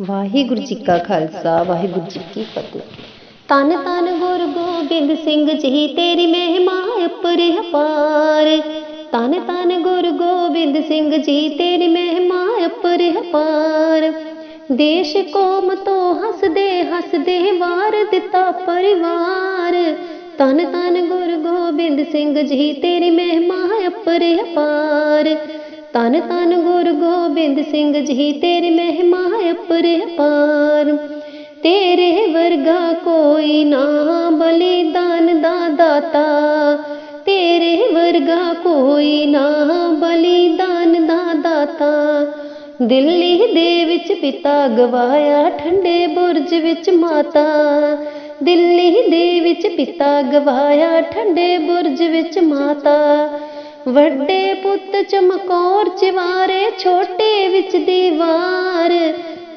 ਵਾਹਿਗੁਰੂ ਜੀ ਕਾ ਖਾਲਸਾ, ਵਾਹਿਗੁਰੂ ਜੀ ਕੀ ਫਤਿਹ। ਤਨ ਤਨ ਗੁਰ ਗੋਬਿੰਦ ਸਿੰਘ ਜੀ, ਤੇਰੀ ਮਹਿਮਾ ਅਪਰਿਪਾਰ ਤਨ ਤਨ ਗੁਰ ਗੋਬਿੰਦ ਸਿੰਘ ਜੀ, ਤੇਰੀ ਮਹਿਮਾ ਅਪਰਿਪਾਰ ਦੇਸ਼ ਕੌਮ ਤੋਂ ਹੱਸਦੇ ਹੱਸਦੇ ਵਾਰ ਦਿੱਤਾ ਪਰਿਵਾਰ। ਤਨ ਤਨ ਗੁਰ ਗੋਬਿੰਦ ਸਿੰਘ ਜੀ, ਤੇਰੀ ਮਹਿਮਾ ਅਪਰਿਪਾਰ ਤਨ ਤਨ ਗੁਰ ਗੋਬਿੰਦ ਸਿੰਘ ਜੀ, ਤੇਰੀ ਮਹਿਮਾ ਅਪਰਿਪਾਰ ਤੇਰੇ ਵਰਗਾ ਕੋਈ ਨਾ ਬਲੀਦਾਨ ਦਾ ਦਾਤਾ। ਤੇਰੇ ਵਰਗਾ ਕੋਈ ਨਾ ਬਲੀਦਾਨ ਦਾ ਦਾਤਾ। ਦਿੱਲੀ ਦੇ ਵਿੱਚ ਪਿਤਾ ਗਵਾਇਆ, ਠੰਡੇ ਬੁਰਜ ਵਿੱਚ ਮਾਤਾ। ਦਿੱਲੀ ਦੇ ਵਿੱਚ ਪਿਤਾ ਗਵਾਇਆ, ਠੰਡੇ ਬੁਰਜ ਵਿੱਚ ਮਾਤਾ। ਵੱਡੇ ਪੁੱਤ ਚਮਕੌਰ ਚਵਾਰੇ, ਛੋਟੇ ਵਿੱਚ ਦੀਵਾਰ।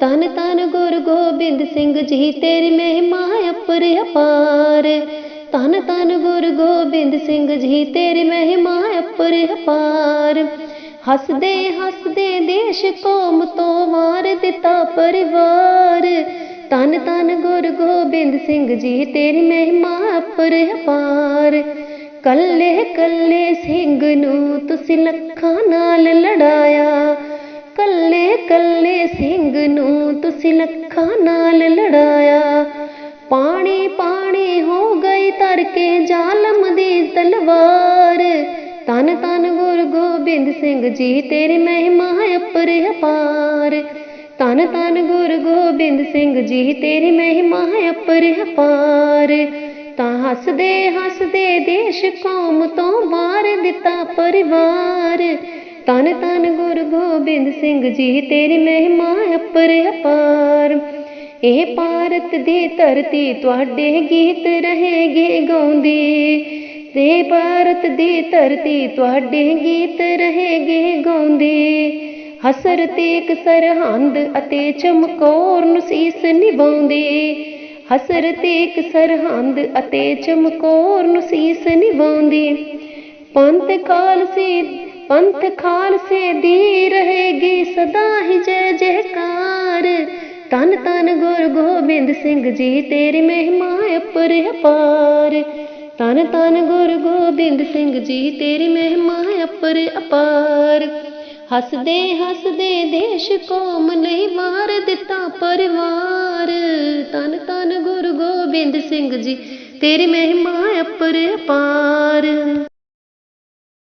ਤਨ ਤਨ ਗੁਰ ਗੋਬਿੰਦ ਸਿੰਘ ਜੀ, ਤੇਰੀ ਮਹਿਮਾ ਅਪਰਿਪਾਰ ਤਨ ਤਨ ਗੁਰ ਗੋਬਿੰਦ ਸਿੰਘ ਜੀ, ਤੇਰੀ ਮਹਿਮਾ ਅਪਰਿਪਾਰ ਹੱਸਦੇ ਹੱਸਦੇ ਦੇਸ਼ ਕੌਮ ਤੋਂ ਵਾਰ ਦਿੱਤਾ ਪਰਿਵਾਰ। ਤਨ ਤਨ ਗੁਰ ਗੋਬਿੰਦ ਸਿੰਘ ਜੀ, ਤੇਰੀ ਮਹਿਮਾ ਅਪਰਿਪਾਰ ਕੱਲੇ ਕੱਲੇ ਸਿੰਘ ਨੂੰ ਤੁਸੀਂ ਲੱਖਾਂ ਨਾਲ ਲੜਾਇਆ। ਕੱਲੇ ਕੱਲੇ ਸਿੰਘ ਨੂੰ ਤੁਸੀਂ ਲੱਖਾਂ ਨਾਲ ਲੜਾਇਆ। ਪਾਣੀ ਪਾਣੀ ਹੋ ਗਈ ਤਰ ਕੇ ਜ਼ਾਲਮ ਦੀ ਤਲਵਾਰ। ਤਨ ਤਨ ਗੁਰ ਗੋਬਿੰਦ ਸਿੰਘ ਜੀ, ਤੇਰੀ ਮਹਿਮਾ ਅਪਰ ਅਪਰਿਪਾਰ ਤਨ ਤਨ ਗੁਰ ਗੋਬਿੰਦ ਸਿੰਘ ਜੀ, ਤੇਰੀ ਮਹਿਮਾ ਅਪਰਿਪਾਰ ਤਾਂ ਹੱਸਦੇ ਹੱਸਦੇ ਦੇਸ਼ ਕੌਮ ਤੋਂ ਵਾਰ ਦਿੱਤਾ ਪਰਿਵਾਰ। ਤਨ ਤਨ ਗੁਰੂ ਗੋਬਿੰਦ ਸਿੰਘ ਜੀ, ਤੇਰੀ ਮਹਿਮਾ ਅਪਰ ਅਪਾਰ। ਇਹ ਭਾਰਤ ਦੀ ਧਰਤੀ ਤੁਹਾਡੇ ਗੀਤ ਰਹੇਗੇ ਗਾਉਂਦੀ। ਤੇ ਭਾਰਤ ਦੀ ਧਰਤੀ ਤੁਹਾਡੇ ਗੀਤ ਰਹੇਗੇ ਗਾਉਂਦੀ। ਹਸਰਤ ਇੱਕ ਸਰਹੰਦ ਅਤੇ ਚਮਕੌਰ ਨੂੰ ਸੀਸ ਨਿਭਾਉਂਦੀ। ਹਸਰਤ ਇੱਕ ਸਰਹੰਦ ਅਤੇ ਚਮਕੌਰ ਨੂੰ ਸੀਸ ਨਿਭਾਉਂਦੀ ਪੰਥ ਖਾਲਸੇ ਪੰਥ ਖਾਲਸੇ ਦੀ ਰਹੇਗੀ ਸਦਾ ਹੀ ਜੈ ਜੈਕਾਰ। ਤਨ ਤਨ ਗੁਰ ਗੋਬਿੰਦ ਸਿੰਘ ਜੀ, ਤੇਰੀ ਮਹਿਮਾ ਅਪਰਿਪਾਰ ਤਨ ਤਨ ਗੁਰ ਗੋਬਿੰਦ ਸਿੰਘ ਜੀ, ਤੇਰੀ ਮਹਿਮਾ ਅਪਰਿਪਾਰ ਹੱਸਦੇ ਹੱਸਦੇ ਦੇਸ਼ ਕੌਮ ਲਈ ਮਾਰ ਦਿੱਤਾ ਪਰਿਵਾਰ। ਤਨ ਤਨ ਗੁਰੂ ਗੋਬਿੰਦ ਸਿੰਘ ਜੀ, ਤੇਰੀ ਮਹਿਮਾ ਅਪਰਿਪਾਰ